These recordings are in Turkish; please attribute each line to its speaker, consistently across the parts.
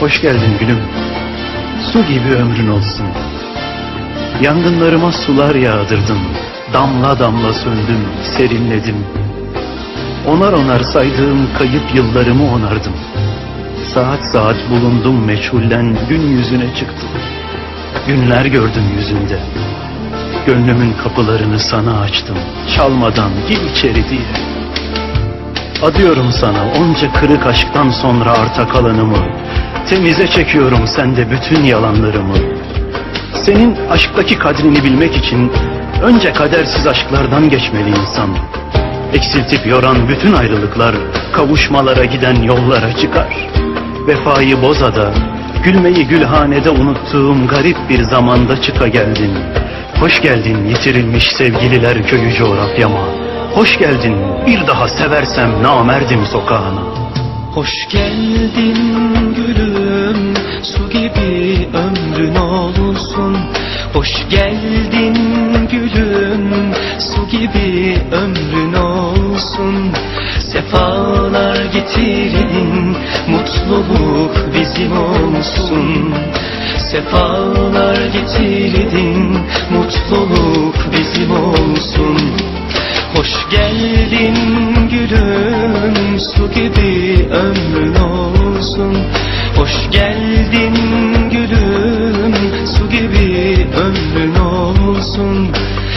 Speaker 1: Hoş geldin gülüm. Su gibi ömrün olsun. Yangınlarıma sular yağdırdın. Damla damla söndüm, serinledim. Onar onar saydığım kayıp yıllarımı onardım. Saat saat bulundum meçhulden gün yüzüne çıktım. Günler gördüm yüzünde. Gönlümün kapılarını sana açtım. Çalmadan gir içeri diye. Adıyorum sana onca kırık aşktan sonra arta kalanımı. Temize çekiyorum sende bütün yalanlarımı. Senin aşktaki kadrini bilmek için önce kadersiz aşklardan geçmeli insan. Eksiltip yoran bütün ayrılıklar kavuşmalara giden yollara çıkar. Vefayı bozada, gülmeyi gülhanede unuttuğum garip bir zamanda çıka geldin. Hoş geldin yitirilmiş sevgililer köyü coğrafyama. Hoş geldin bir daha seversem namerdim sokağına.
Speaker 2: Hoş geldin gülüm Su gibi ömrün olsun. Hoş geldin gülüm Su gibi ömrün olsun. Sefalar getirin Mutluluk bizim olsun. Sefalar getirdin Mutluluk bizim olsun. Hoş geldin olsun Hoş geldin gülüm Su gibi ömrün olsun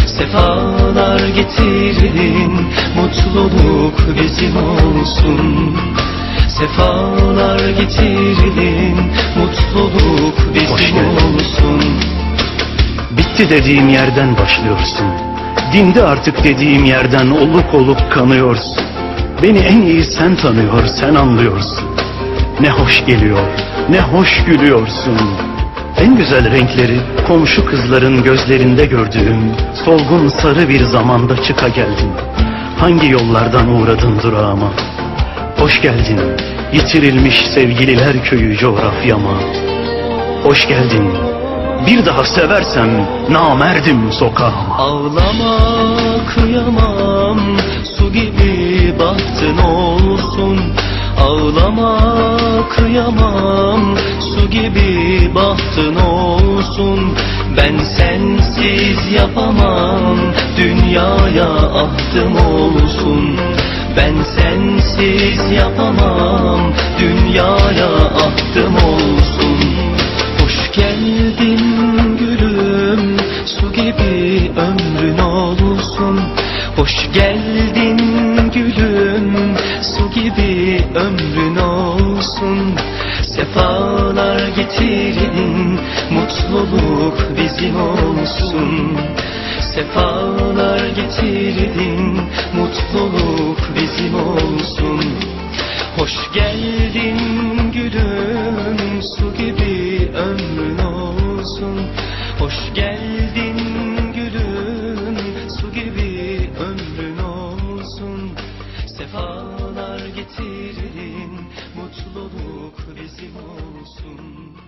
Speaker 2: Sefalar getirdin Mutluluk bizim olsun Sefalar getirdin Mutluluk bizim olsun
Speaker 1: Bitti dediğim yerden başlıyorsun. Dindi artık dediğim yerden oluk oluk kanıyorsun. Beni en iyi sen tanıyor, sen anlıyorsun. Ne hoş geliyor, ne hoş gülüyorsun. En güzel renkleri komşu kızların gözlerinde gördüğüm solgun sarı bir zamanda çıka geldin. Hangi yollardan uğradın durağıma? Hoş geldin, yitirilmiş sevgililer köyü coğrafyama. Hoş geldin, bir daha seversem namerdim sokağıma.
Speaker 2: Ağlama kıyamam Su gibi bahtın olsun Ağlama kıyamam Su gibi bahtın olsun Ben sensiz yapamam. Dünyaya ahtım olsun Ben sensiz yapamam. Dünyaya ahtım olsun Hoş geldin gülüm Su gibi ömrün olsun. Sefalar getirin Mutluluk bizim olsun. Sefalar getirdin Mutluluk bizim olsun. Hoş geldin gülüm Su gibi ömrün olsun. Hoş geldin getirdin. Mutluluk bizim olsun